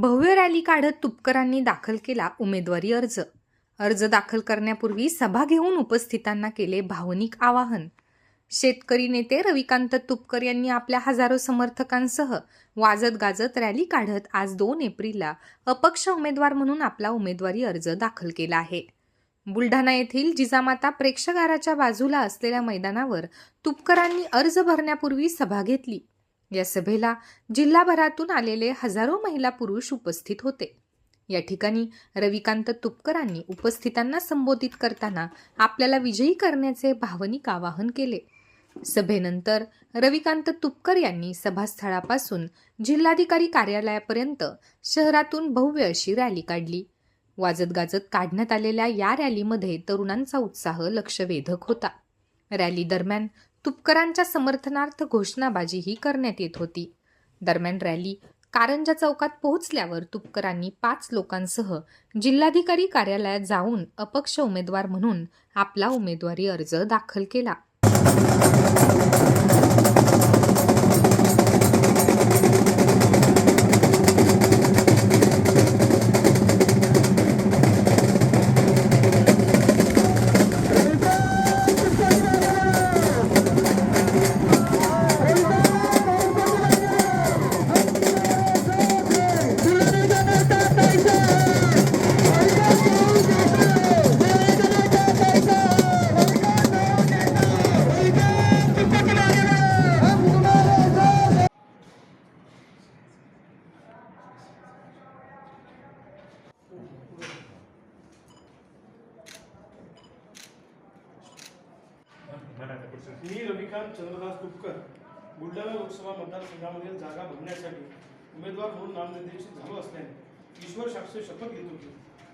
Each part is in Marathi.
भव्य रॅली काढत तुपकरांनी दाखल केला उमेदवारी अर्ज. अर्ज दाखल करण्यापूर्वी सभा घेऊन उपस्थितांना केले भावनिक आवाहन. शेतकरी नेते रविकांत तुपकर यांनी आपल्या हजारो समर्थकांसह वाजत गाजत रॅली काढत आज दोन एप्रिलला अपक्ष उमेदवार म्हणून आपला उमेदवारी अर्ज दाखल केला आहे. बुलढाणा येथील जिजामाता प्रेक्षागाराच्या बाजूला असलेल्या मैदानावर तुपकरांनी अर्ज भरण्यापूर्वी सभा घेतली. या सभेला जिल्हाभरातून आलेले हजारो महिला पुरुष उपस्थित होते. या ठिकाणी रविकांत तुपकरांनी उपस्थितांना संबोधित करताना आपल्याला विजयी करण्याचे भावनिक आवाहन केले. सभेनंतर रविकांत तुपकर यांनी सभास्थळापासून जिल्हाधिकारी कार्यालयापर्यंत शहरातून भव्य अशी रॅली काढली. वाजत गाजत काढण्यात आलेल्या या रॅलीमध्ये तरुणांचा उत्साह लक्षवेधक होता. रॅली दरम्यान तुपकरांच्या समर्थनार्थ घोषणाबाजीही करण्यात येत होती. दरम्यान रॅली कारंजा चौकात पोहोचल्यावर तुपकरांनी पाच लोकांसह जिल्हाधिकारी कार्यालयात जाऊन अपक्ष उमेदवार म्हणून आपला उमेदवारी अर्ज दाखल केला. मी रविकांत चंद्रदास तुपकर बुलढाणा लोकसभा मतदारसंघामधील जागा भरण्यासाठी उमेदवार म्हणून नामनिर्देशित झालो असल्याने ईश्वर शास्त्री शपथ घेतो की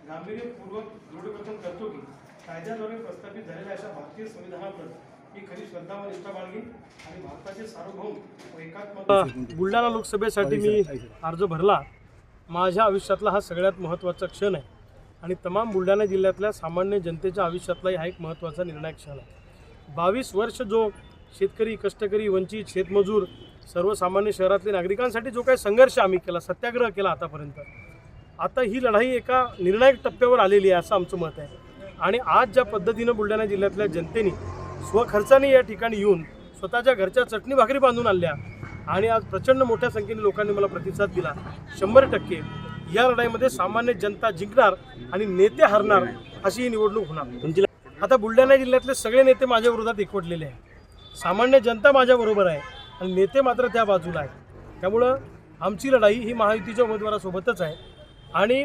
गांभीर्यपूर्वक दृढकथन करतो की कायद्याद्वारे प्रस्थापित झालेल्या अशा भारतीय संविधानाप्रत मी खरी श्रद्धा व निष्ठा बाळगीन आणि भारताचे सार्वभौम व एकात्मक बुलढाणा लोकसभेसाठी मी अर्ज भरला. माझ्या आयुष्यातला हा सगळ्यात महत्त्वाचा क्षण आहे. आणि तमाम बुलढाणा जिल्ह्यातल्या सामान्य जनतेच्या आयुष्यातलाही हा एक महत्त्वाचा निर्णायक क्षण आहे. बावीस वर्ष जो शेतकरी कष्टकरी वंचित शेतमजूर सर्वसामान्य शहरातल्या नागरिकांसाठी जो काही संघर्ष आम्ही केला सत्याग्रह केला आतापर्यंत आता ही लढाई एका निर्णायक टप्प्यावर आलेली आहे असं आमचं मत आहे. आणि आज ज्या पद्धतीनं बुलढाणा जिल्ह्यातल्या जनतेने स्वखर्चाने या ठिकाणी येऊन स्वतःच्या घरच्या चटणी भाकरी बांधून आणल्या आणि आज प्रचंड मोठ्या संख्येने लोकांनी मला प्रतिसाद दिला शंभर टक्के या लढाईमध्ये सामान्य जनता जिंकणार आणि नेते हरणार अशी ही निवडणूक होणार. आता बुलढाणा जिल्ह्यातले सगळे नेते माझ्या विरोधात एकवटलेले आहेत. सामान्य जनता माझ्या बरोबर आहे आणि नेते मात्र त्या बाजूला आहेत. त्यामुळं आमची लढाई ही महायुतीच्या उमेदवारासोबतच आहे. आणि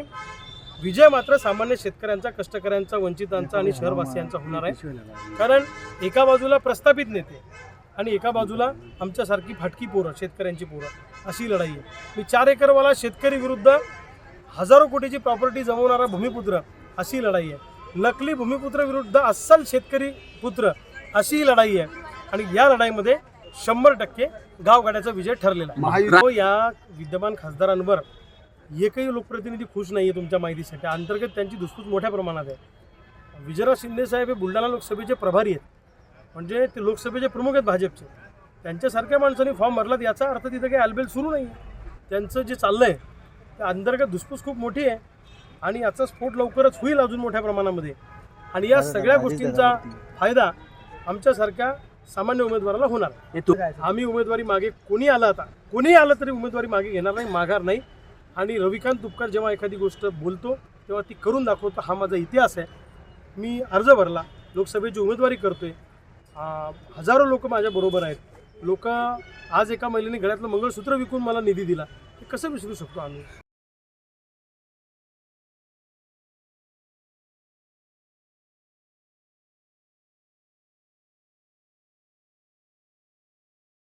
विजय मात्र सामान्य शेतकऱ्यांचा कष्टकऱ्यांचा वंचितांचा आणि शहरवासियांचा होणार आहे. कारण एका बाजूला प्रस्थापित नेते आणि एका बाजूला आमच्यासारखी फाटकी पोरं शेतकऱ्यांची पोरं अशी लढाई आहे. मी चार एकरवाला शेतकरी विरुद्ध हजारो कोटीची प्रॉपर्टी जमवणारा भूमिपुत्र अशी लढाई आहे. नकली भूमिपुत्र विरुद्ध अस्सल शेतकरी पुत्र अशी ही लढाई आहे. आणि या लढाईमध्ये शंभर टक्के गावगाड्याचा विजय ठरलेला आहे. या विद्यमान खासदारांवर एकही लोकप्रतिनिधी खुश नाही आहे तुमच्या माहितीसाठी. अंतर्गत त्यांची धुसफूस मोठ्या प्रमाणात आहे. विजयराव शिंदे साहेब हे बुलढाणा लोकसभेचे प्रभारी आहेत. म्हणजे ते लोकसभेचे प्रमुख आहेत भाजपचे. त्यांच्यासारख्या माणसांनी फॉर्म भरलात याचा अर्थ तिथं काही आलबेल सुरू नाही त्यांचं जे चाललं आहे ते अंतर्गत धुसफूस खूप मोठी आहे. आणि याचा स्फोट लवकरच होईल अजून मोठ्या प्रमाणामध्ये. आणि या सगळ्या गोष्टींचा फायदा आमच्यासारख्या सामान्य उमेदवाराला होणार. आम्ही उमेदवारी मागे कोणी आलं आता? कोणी आलं तरी उमेदवारी मागे घेणार नाही माघार नाही. आणि रविकांत तुपकर जेव्हा एखादी गोष्ट बोलतो तेव्हा ती करून दाखवतो. हा माझा इतिहास आहे. मी अर्ज भरला. लोकसभेची उमेदवारी करतोय हजारो लोक माझ्याबरोबर आहेत. लोक आज एका महिलेने गळ्यातलं मंगळसूत्र विकून मला निधी दिला. हे कसं विसरू शकतो आम्ही?